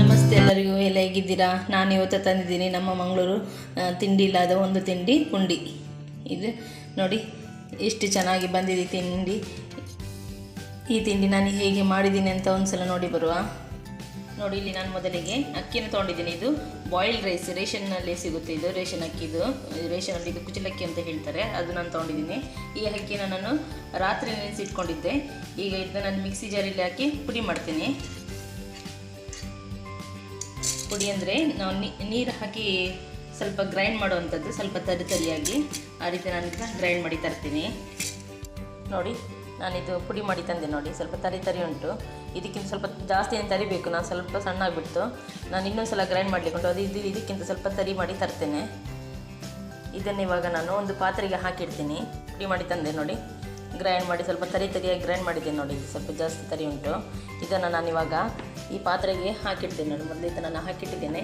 ನಮಸ್ತೆ ಎಲ್ಲರಿಗೂ, ಎಲ್ಲ ಹೇಗಿದ್ದೀರಾ? ನಾನು ಇವತ್ತು ತಂದಿದ್ದೀನಿ ನಮ್ಮ ಮಂಗಳೂರು ತಿಂಡಿ ಇಲ್ಲದ ಒಂದು ತಿಂಡಿ, ಪುಂಡಿ. ಇದು ನೋಡಿ, ಎಷ್ಟು ಚೆನ್ನಾಗಿ ಬಂದಿದೆ ತಿಂಡಿ. ಈ ತಿಂಡಿ ನಾನು ಹೇಗೆ ಮಾಡಿದ್ದೀನಿ ಅಂತ ಒಂದು ಸಲ ನೋಡಿ ಬರುವ. ನೋಡಿ ಇಲ್ಲಿ ನಾನು ಮೊದಲಿಗೆ ಅಕ್ಕಿನ ತೊಗೊಂಡಿದ್ದೀನಿ. ಇದು ಬಾಯ್ಲ್ಡ್ ರೈಸ್ ರೇಷನ್ನಲ್ಲಿ ಸಿಗುತ್ತೆ ಇದು ರೇಷನ್ ಅಕ್ಕಿದು ರೇಷನಲ್ಲಿ ಇದು ಕುಚಲಕ್ಕಿ ಅಂತ ಹೇಳ್ತಾರೆ. ಅದು ನಾನು ತೊಗೊಂಡಿದ್ದೀನಿ. ಈ ಅಕ್ಕಿನ ನಾನು ರಾತ್ರಿ ನೆನೆಸಿಟ್ಕೊಂಡಿದ್ದೆ ಈಗ ಇದನ್ನ ನಾನು ಮಿಕ್ಸಿ ಜಾರಲ್ಲಿ ಹಾಕಿ ಪುಡಿ ಮಾಡ್ತೀನಿ. ಪುಡಿ ಅಂದರೆ ನಾವು ನೀರು ಹಾಕಿ ಸ್ವಲ್ಪ ಗ್ರೈಂಡ್ ಮಾಡುವಂಥದ್ದು, ಸ್ವಲ್ಪ ತರಿ ತರಿಯಾಗಿ ಆ ರೀತಿ ನಾನು ಗ್ರೈಂಡ್ ಮಾಡಿ ತರ್ತೀನಿ. ನೋಡಿ, ನಾನಿದು ಪುಡಿ ಮಾಡಿ ತಂದೆ ನೋಡಿ. ಸ್ವಲ್ಪ ತರಿ ತರಿ ಉಂಟು. ಇದಕ್ಕಿಂತ ಸ್ವಲ್ಪ ಜಾಸ್ತಿ ಏನು ತರಿಬೇಕು? ನಾನು ಸ್ವಲ್ಪ ಸಣ್ಣ ಆಗಿಬಿಡ್ತು ನಾನು ಇನ್ನೊಂದು ಸಲ ಗ್ರೈಂಡ್ ಮಾಡಲಿಕ್ಕೆ ಅದು ಇದು ಇದಕ್ಕಿಂತ ಸ್ವಲ್ಪ ತರಿ ಮಾಡಿ ತರ್ತೇನೆ. ಇದನ್ನು ಇವಾಗ ನಾನು ಒಂದು ಪಾತ್ರೆಗೆ ಹಾಕಿಡ್ತೀನಿ. ಪುಡಿ ಮಾಡಿ ತಂದೆ ನೋಡಿ. ಗ್ರೈಂಡ್ ಮಾಡಿ ಸ್ವಲ್ಪ ತರಿ ತರಿಯಾಗಿ ಗ್ರೈಂಡ್ ಮಾಡಿದ್ದೀನಿ ನೋಡಿ. ಸ್ವಲ್ಪ ಜಾಸ್ತಿ ತರಿ ಉಂಟು. ಇದನ್ನು ನಾನು ಇವಾಗ ಈ ಪಾತ್ರೆಗೆ ಹಾಕಿಡ್ತೀನಿ ನೋಡಿ. ಮೊದಲು ಇದನ್ನು ನಾನು ಹಾಕಿಟ್ಟಿದ್ದೇನೆ.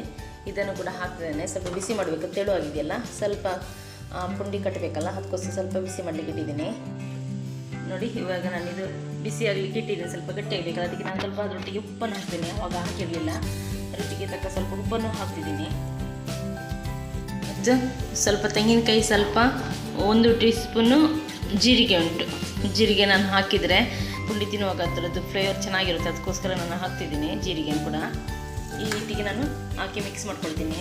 ಇದನ್ನು ಕೂಡ ಹಾಕ್ತಿದ್ದೇನೆ ಸ್ವಲ್ಪ ಬಿಸಿ ಮಾಡಬೇಕು. ತೆಳು ಆಗಿದೆಯಲ್ಲ ಸ್ವಲ್ಪ ಪುಂಡಿ ಕಟ್ಟಬೇಕಲ್ಲ ಅದಕ್ಕೋಸ್ಕರ ಸ್ವಲ್ಪ ಬಿಸಿ ಮಾಡಲಿಕ್ಕೆ ಇಟ್ಟಿದ್ದೀನಿ. ನೋಡಿ, ಇವಾಗ ನಾನು ಇದು ಬಿಸಿ ಆಗಲಿಕ್ಕೆ ಇಟ್ಟಿದ್ದೀನಿ. ಸ್ವಲ್ಪ ಗಟ್ಟಿ ಆಗಬೇಕಲ್ಲ ಅದಕ್ಕೆ ನಾನು ಸ್ವಲ್ಪ ಅದರೊಟ್ಟಿಗೆ ಉಪ್ಪನ್ನು ಹಾಕ್ತೀನಿ. ಅವಾಗ ಹಾಕಿರಲಿಲ್ಲ. ರುಚಿಗೆ ತಕ್ಕ ಸ್ವಲ್ಪ ಉಪ್ಪನ್ನು ಹಾಕ್ತಿದ್ದೀನಿ. ಸ್ವಲ್ಪ ತೆಂಗಿನಕಾಯಿ ಸ್ವಲ್ಪ ಒಂದು ಟೀ ಸ್ಪೂನು ಜೀರಿಗೆ ಉಂಟು. ಜೀರಿಗೆ ನಾನು ಹಾಕಿದರೆ ಪುಂಡಿ ತಿನ್ನುವಾಗ ಅದರದ್ದು ಫ್ಲೇವರ್ ಚೆನ್ನಾಗಿರುತ್ತೆ. ಅದಕ್ಕೋಸ್ಕರ ನಾನು ಹಾಕ್ತಿದ್ದೀನಿ ಜೀರಿಗೆ ಕೂಡ. ಈ ರೀತಿಗೆ ನಾನು ಹಾಕಿ ಮಿಕ್ಸ್ ಮಾಡ್ಕೊಳ್ತೀನಿ.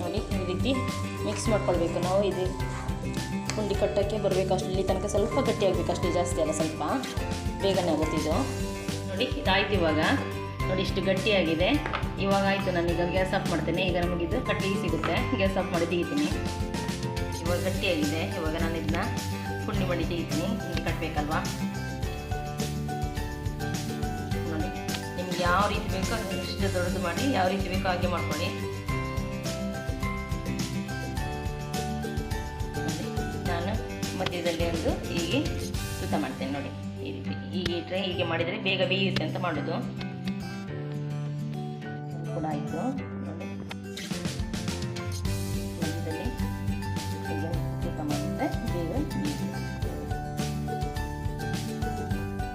ನೋಡಿ, ಈ ರೀತಿ ಮಿಕ್ಸ್ ಮಾಡ್ಕೊಳ್ಬೇಕು. ನಾವು ಇದು ಪುಂಡಿ ಕಟ್ಟೋಕ್ಕೆ ಬರಬೇಕು ಅಷ್ಟು, ಇಲ್ಲಿ ತನಕ ಸ್ವಲ್ಪ ಗಟ್ಟಿಯಾಗಬೇಕು ಅಷ್ಟೇ ಜಾಸ್ತಿ ಅಲ್ಲ, ಸ್ವಲ್ಪ ಬೇಗನೆ ಆಗುತ್ತೆ ನೋಡಿ, ಇದಾಯ್ತು ಇವಾಗ. ನೋಡಿ, ಇಷ್ಟು ಗಟ್ಟಿಯಾಗಿದೆ. ಇವಾಗ ಆಯಿತು ನಾನೀಗ ಗ್ಯಾಸ್ ಆಫ್ ಮಾಡ್ತೇನೆ. ಈಗ ನಮಗಿದು ಕಟ್ಟಿಗೆ ಸಿಗುತ್ತೆ. ಗ್ಯಾಸ್ ಆಫ್ ಮಾಡಿ ತೆಗಿತೀನಿ. ಇವಾಗ ಗಟ್ಟಿಯಾಗಿದೆ. ಇವಾಗ ನಾನು ಇದನ್ನ ಪುಂಡಿ ಮಾಡಿ ತೆಗಿತೀನಿ. ಪುಂಡಿ ಕಟ್ಟಬೇಕಲ್ವಾ ನೋಡಿ, ನಿಮ್ಗೆ ಯಾವ ರೀತಿ ಬೇಕೋ ಇಷ್ಟು ದೊಡ್ಡದು ಮಾಡಿ, ಯಾವ ರೀತಿ ಬೇಕೋ ಹಾಗೆ ಮಾಡ್ಕೊಳ್ಳಿ. ಮಧ್ಯದಲ್ಲಿ ಒಂದು ಹೀಗೆ ಸುತ್ತ ಮಾಡ್ತೇನೆ ನೋಡಿ. ಈ ರೀತಿ ಹೀಗೆ ಇಟ್ಟರೆ ಹೀಗೆ ಮಾಡಿದರೆ ಬೇಗ ಬೇಯುತ್ತೆ ಅಂತ ಮಾಡೋದು. ಕೂಡ ಆಯಿತು. ನೋಡಿ.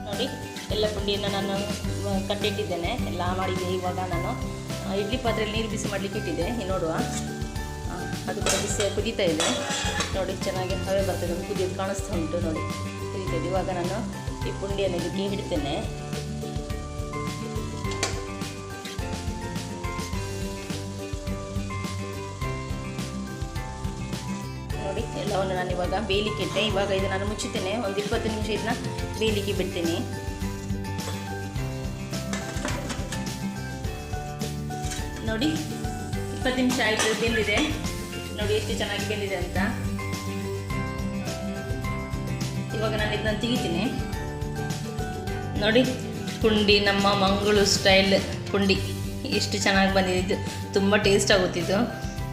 ನೋಡಿ, ಎಲ್ಲ ಪುಂಡಿಯನ್ನು ನಾನು ಕಟ್ಟಿಟ್ಟಿದ್ದೇನೆ. ಎಲ್ಲ ಮಾಡಿದ್ದೆ ಇವಾಗ ನಾನು. ಇಡ್ಲಿ ಪಾತ್ರೆಯಲ್ಲಿ ನೀರು ಬಿಸಿ ಮಾಡಲಿಕ್ಕೆ ಇಟ್ಟಿದ್ದೆ. ನೋಡುವ. ಅದು ಕೂಡ ಬಿಸಿ ಕುದೀತಾ ಇದೆ ನೋಡಿ, ಚೆನ್ನಾಗಿ ಹವೆ ಬರ್ತದೆ. ಕುದಿಯೋದು ಕಾಣಿಸ್ತಾ ಉಂಟು ನೋಡಿ. ಕುದೀತಾ ಇದೆ ಇವಾಗ ನಾನು ಈ ಪುಂಡಿಯನ್ನು ಇದಕ್ಕೆ ಹಿಡ್ತೇನೆ. ನೋಡಿ, ಎಲ್ಲವನ್ನು ನಾನು ಇವಾಗ ಬೇಯಲಿಕ್ಕೆ ಇಟ್ಟೆ. ಇವಾಗ ಇದು ನಾನು ಮುಚ್ಚುತ್ತೇನೆ. ಒಂದು ಇಪ್ಪತ್ತು ನಿಮಿಷ ಇದನ್ನ ಬೇಯಲಿಕ್ಕೆ ಬಿಡ್ತೀನಿ. ನೋಡಿ, ಇಪ್ಪತ್ತು ನಿಮಿಷ ಆಯಿತು, ಬೆಂದಿದೆ. ನೋಡಿ ಎಷ್ಟು ಚೆನ್ನಾಗಿ ಬೆಂದಿದೆ ಅಂತ. ಇವಾಗ ನಾನು ಇದನ್ನ ತೆಗಿತೀನಿ. ನೋಡಿ, ಪುಂಡಿ, ನಮ್ಮ ಮಂಗಳೂರು ಸ್ಟೈಲ್ ಪುಂಡಿ. ಎಷ್ಟು ಚೆನ್ನಾಗಿ ಬಂದಿದ್ದು ತುಂಬ ಟೇಸ್ಟ್ ಆಗುತ್ತಿದ್ದು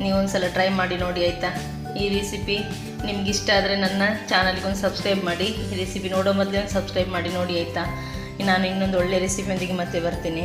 ನೀವು ಒಂದ್ಸಲ ಟ್ರೈ ಮಾಡಿ ನೋಡಿ, ಆಯಿತಾ? ಈ ರೆಸಿಪಿ ನಿಮ್ಗೆ ಇಷ್ಟ ಆದರೆ ನನ್ನ ಚಾನಲ್ಗೆ ಒಂದು ಸಬ್ಸ್ಕ್ರೈಬ್ ಮಾಡಿ. ಈ ರೆಸಿಪಿ ನೋಡೋ ಮೊದಲೇ ಒಂದು ಸಬ್ಸ್ಕ್ರೈಬ್ ಮಾಡಿ ನೋಡಿ, ಆಯಿತಾ? ನಾನು ಇನ್ನೊಂದು ಒಳ್ಳೆ ರೆಸಿಪಿಯೊಂದಿಗೆ ಮತ್ತೆ ಬರ್ತೀನಿ.